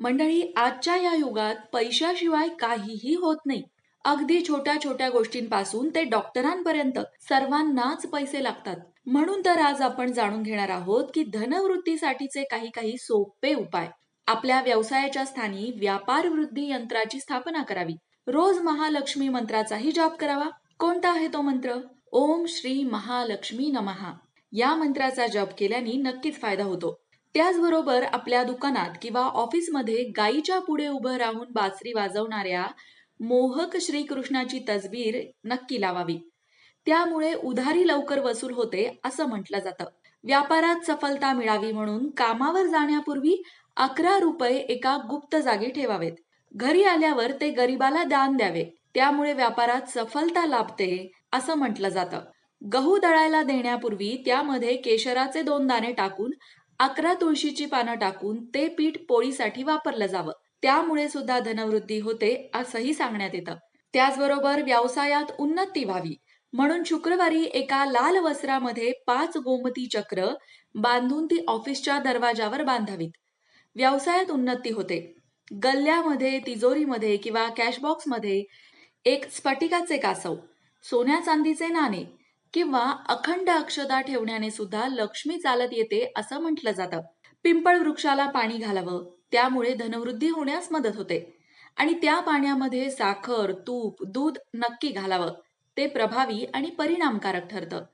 मंडळी आजच्या या युगात पैशाशिवाय काहीही होत नाही. अगदी छोट्या छोट्या गोष्टींपासून ते डॉक्टरांपर्यंत सर्वांनाच पैसे लागतात. म्हणून तर आज आपण जाणून घेणार आहोत की धनवृद्धीसाठीचे काही काही सोपे उपाय. आपल्या व्यवसायाच्या स्थानी व्यापार वृद्धी यंत्राची स्थापना करावी. रोज महालक्ष्मी मंत्राचाही जाप करावा. कोणता आहे तो मंत्र? ओम श्री महालक्ष्मी नमहा. या मंत्राचा जप केल्याने नक्कीच फायदा होतो. त्याचबरोबर आपल्या दुकानात किंवा ऑफिसमध्ये गायीच्या पुढे उभं राहून बासरी वाजवणाऱ्या मोहक श्रीकृष्णाची तसबीर नक्की लावावी. त्यामुळे उधारी लवकर वसूल होते असं म्हटलं जातं. व्यापारात सफलता मिळावी म्हणून कामावर जाण्यापूर्वी अकरा रुपये एका गुप्त जागी ठेवावेत. घरी आल्यावर ते गरिबाला दान द्यावे. त्यामुळे व्यापारात सफलता लाभते असं म्हटलं जातं. गहू दळायला देण्यापूर्वी त्यामध्ये केशराचे दोन दाणे टाकून अकरा तुळशीची पानं टाकून ते पीठ पोळीसाठी वापरलं जावं. त्यामुळे सुद्धा धनवृद्धी होते असंही सांगण्यात येतं. त्याचबरोबर व्यवसायात उन्नती व्हावी. म्हणून शुक्रवारी एका लाल वस्त्रामध्ये पाच गोमती चक्र बांधून ती ऑफिसच्या दरवाजावर बांधावीत. व्यवसायात उन्नती होते. गल्ल्यामध्ये तिजोरीमध्ये किंवा कॅशबॉक्समध्ये एक स्फटिकाचे कासव सोन्या चांदीचे नाणे किंवा अखंड अक्षदा ठेवण्याने सुद्धा लक्ष्मी चालत येते असं म्हटलं जातं. पिंपळ वृक्षाला पाणी घालावं त्यामुळे धनवृद्धी होण्यास मदत होते. आणि त्या पाण्यामध्ये साखर तूप दूध नक्की घालावं. ते प्रभावी आणि परिणामकारक ठरतं.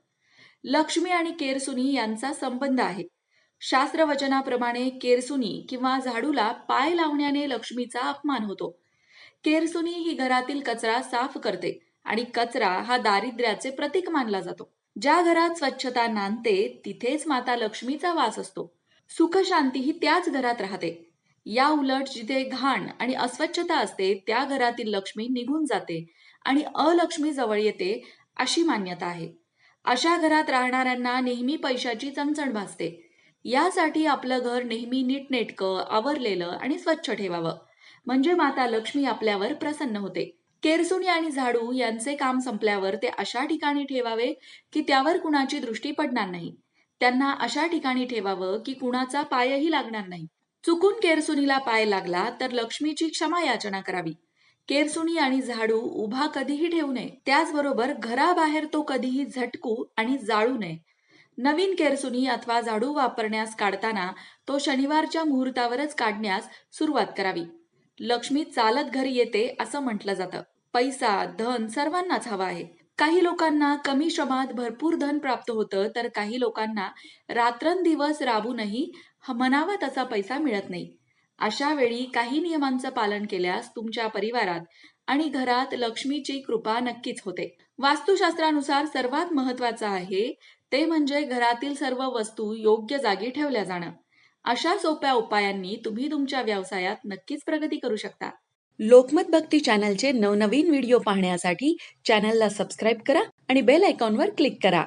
लक्ष्मी आणि केरसुनी यांचा संबंध आहे. शास्त्रवचनाप्रमाणे केरसुनी किंवा झाडूला पाय लावण्याने लक्ष्मीचा अपमान होतो. केरसुनी ही घरातील कचरा साफ करते. आणि कचरा हा दारिद्र्याचे प्रतीक मानला जातो. ज्या घरात स्वच्छता नांदते तिथेच माता लक्ष्मीचा वास असतो. सुख शांती ही त्याच घरात राहते. या उलट जिथे घाण आणि अस्वच्छता असते त्या घरातील लक्ष्मी निघून जाते आणि अलक्ष्मी जवळ येते अशी मान्यता आहे. अशा घरात राहणाऱ्यांना नेहमी पैशाची चणचण भासते. यासाठी आपलं घर नेहमी नीटनेटकं आवरलेलं आणि स्वच्छ ठेवावं. म्हणजे माता लक्ष्मी आपल्यावर प्रसन्न होते. केरसुणी आणि झाडू यांचे काम संपल्यावर ते अशा ठिकाणी ठेवावे की त्यावर कुणाची दृष्टी पडणार नाही. त्यांना अशा ठिकाणी ठेवावं की कुणाचा पायही लागणार नाही. चुकून केरसुनीला पाय लागला तर लक्ष्मीची क्षमा याचना करावी. केरसुणी आणि झाडू उभा कधीही ठेवू नये. त्याचबरोबर घराबाहेर तो कधीही झटकू आणि जाळू नये. नवीन केरसुनी अथवा झाडू वापरण्यास काढताना तो शनिवारच्या मुहूर्तावरच काढण्यास सुरुवात करावी. लक्ष्मी चालत घरी येते असं म्हटलं जातं. पैसा धन सर्वांनाच हवा आहे. काही लोकांना कमी श्रमात भरपूर धन प्राप्त होतं तर काही लोकांना रात्रंदिवस राबूनही मनावा तसा पैसा मिळत नाही. अशा वेळी काही नियमांचं पालन केल्यास तुमच्या परिवारात आणि घरात लक्ष्मीची कृपा नक्कीच होते. वास्तुशास्त्रानुसार सर्वात महत्वाचं आहे ते म्हणजे घरातील सर्व वस्तू योग्य जागी ठेवल्या जाणं. अशा सोप्या उपायांनी तुम्ही तुमच्या व्यवसायात नक्कीच प्रगती करू शकता. लोकमत भक्ती चॅनलचे नवनवीन व्हिडिओ पाहण्यासाठी चॅनलला सबस्क्राईब करा आणि बेल आयकॉनवर क्लिक करा.